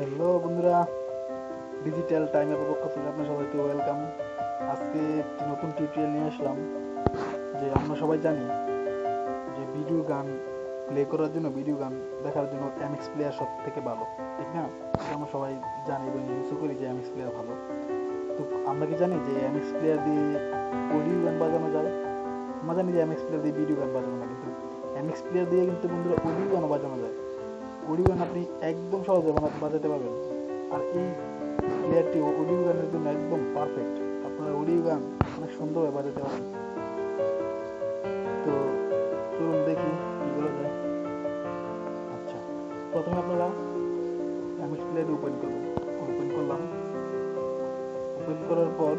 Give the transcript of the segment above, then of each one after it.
Hello বন্ধুরা digital টাইমের পক্ষ থেকে আপনার সবাইকে ওয়েলকাম আজকে একটি নতুন টিউটোরিয়াল নিয়ে আসলাম, যে আমরা সবাই জানি যে ভিডিও গান প্লে করার জন্য ভিডিও গান দেখার জন্য এমএক্স প্লেয়ার সব থেকে ভালো, ঠিক না? আমরা সবাই জানি এবং ইউজও করি যে এমএক্স প্লেয়ার ভালো। তো আমরা কি জানি যে এমএক্স প্লেয়ার দিয়ে অডিও গান বাজানো যায়? আমরা জানি যে এমএক্স প্লেয়ার দিয়ে ভিডিও গান বাজানো যায়, কিন্তু এমএক্স প্লেয়ার দিয়ে কিন্তু বন্ধুরা অডিও গানও বাজানো যায়। অডিও গান আপনি একদম সহজে বাজাতে পারবেন। আর এই প্লেয়ারটি অডিও গানের জন্য একদম পারফেক্ট আপনার অডিও গান অনেক সুন্দরভাবে বাজাতে পারবেন তো চলুন দেখি কি করা যায়। আচ্ছা প্রথমে আপনারা এমএক্স প্লেয়ারটি ওপেন করবেন ওপেন করলাম। ওপেন করার পর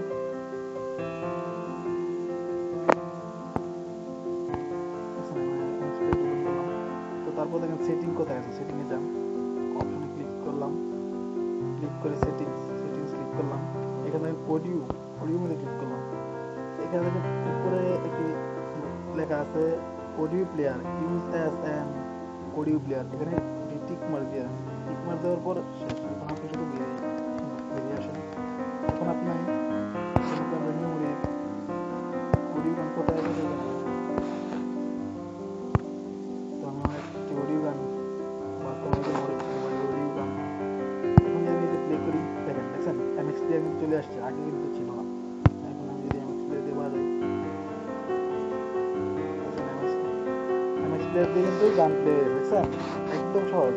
দেখেন সেটিং কোথায় আছে সেটিংয়ে যান অপশানে ক্লিক করলাম ক্লিক করে সেটিংস সেটিংস ক্লিক করলাম এখানে অডিও অডিও মধ্যে ক্লিক করলাম এখানে দেখেন উপরে একটি লেখা আছে audio player use as an audio player এখানে টিক মার দিয়ে টিক মার দেওয়ার পর শেষ আপনি শুধু বেরিয়ে এমএক্স চলে আসছে, আগে কিন্তু ছিল না। এখন আমি যদি এমএক্স প্লেয়ার দিয়ে বাজাই এমএক্স প্লেয়ার দিয়ে কিন্তু গান প্লে একদম সহজ।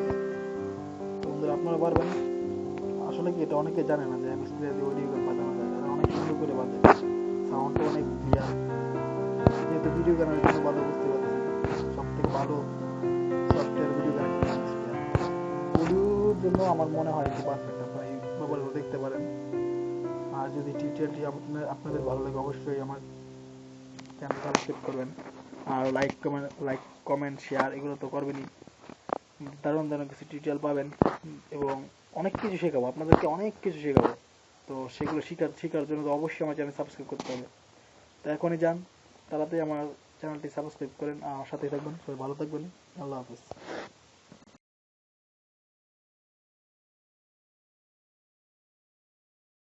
বন্ধুরা, আপনারা পারবেন? আসলে কি এটা অনেকে জানে না যে এমএক্স প্লেয়ার দিয়ে অডিও গান বাজানো যায়। তারা অনেক সুন্দর করে বাজে সাউন্ডটা অনেক ক্লিয়ার যেহেতু ভিডিও গানের জন্য ভালো বুঝতে পারতেছেন সব থেকে ভালো সফটওয়্যার ভিডিও গানের জন্য অডিওর জন্য আমার মনে হয় যে পারফেক্ট মোবাইলও দেখতে পারেন। আর যদি টিউটোরিয়ালটি আপনার আপনাদের ভালো লাগে, অবশ্যই আমার চ্যানেল সাবস্ক্রাইব করবেন। আর like comment like comment share এগুলো তো করবেনই। দারুণ দারুণ কিছু টিউটোরিয়াল পাবেন এবং অনেক কিছু শেখাবো। আপনাদেরকে অনেক কিছু শেখাবো। তো সেগুলো শেখার শেখার জন্য তো অবশ্যই আমার চ্যানেল সাবস্ক্রাইব করতে হবে। তো এখনই যান, তাড়াতাড়ি আমার চ্যানেলটি সাবস্ক্রাইব করেন, আর সাথেই থাকবেন। সবাই ভালো থাকবেন। আল্লাহ হাফিজ।